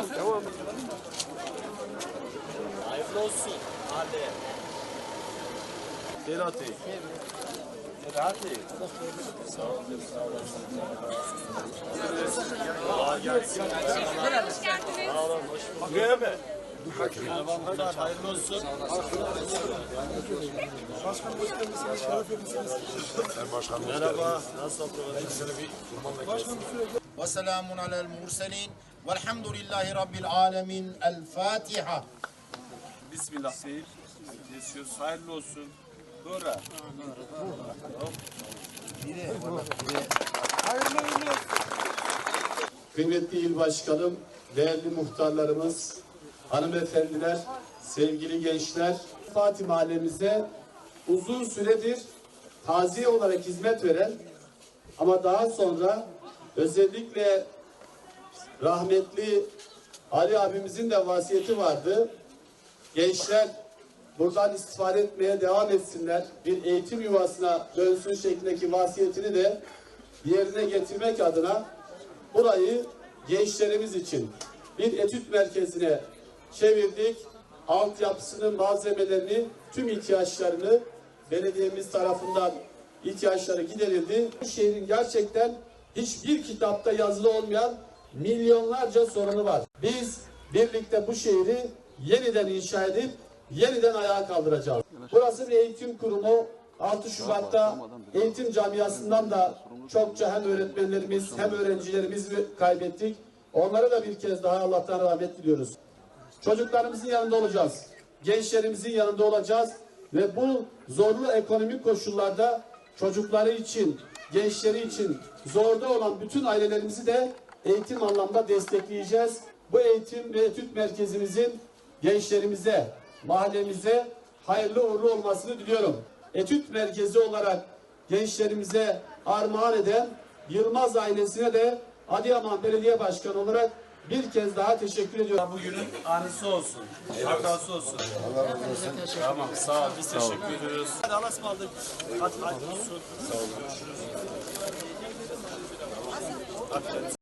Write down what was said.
Tamam. Hayırlı olsun. Hadi. Serhat'ı. Serhat'ı. Sağ olun. Sağ olasın. Kolay gelsin. Hoş geldiniz. Sağ olun. Hoş bulduk. Buraya mı? Merhaba muhtar. Hayırlı olsun. Merhaba. Nasıl وسلام على المرسلين Velhamdülillahi Rabbil alemin. El Fatiha. Bismillah. Seyir. Geçiyoruz. Hayırlı olsun. Hayırlı olsun. Kıymetli il başkanım, değerli muhtarlarımız, hanımefendiler, sevgili gençler, Fatih mahallemize uzun süredir taziye olarak hizmet veren ama daha sonra özellikle rahmetli Ali abimizin de vasiyeti vardı. Gençler buradan istifade etmeye devam etsinler. Bir eğitim yuvasına dönsün şeklindeki vasiyetini de yerine getirmek adına burayı gençlerimiz için bir etüt merkezine çevirdik. Altyapısını, malzemelerini, tüm ihtiyaçlarını belediyemiz tarafından ihtiyaçları giderildi. Bu şehrin gerçekten hiçbir kitapta yazılı olmayan milyonlarca sorunu var. Biz birlikte bu şehri yeniden inşa edip yeniden ayağa kaldıracağız. Burası bir eğitim kurumu. 6 Şubat'ta eğitim camiasından da çokça hem öğretmenlerimiz hem öğrencilerimiz kaybettik. Onlara da bir kez daha Allah'tan rahmet diliyoruz. Çocuklarımızın yanında olacağız. Gençlerimizin yanında olacağız ve bu zorlu ekonomik koşullarda çocukları için, gençleri için zorda olan bütün ailelerimizi de eğitim anlamda destekleyeceğiz. Bu eğitim ve etüt merkezimizin gençlerimize, mahallemize hayırlı uğurlu olmasını diliyorum. Etüt merkezi olarak gençlerimize armağan eden Yılmaz ailesine de Adıyaman Belediye Başkanı olarak bir kez daha teşekkür ediyorum. Bugünün anısı olsun. Hatası olsun. Allah razı olsun. Tamam sağ ol. Biz teşekkür ediyoruz. Hadi Allah'a ısmarladık. Hadi hadi olsun. Sağ olun.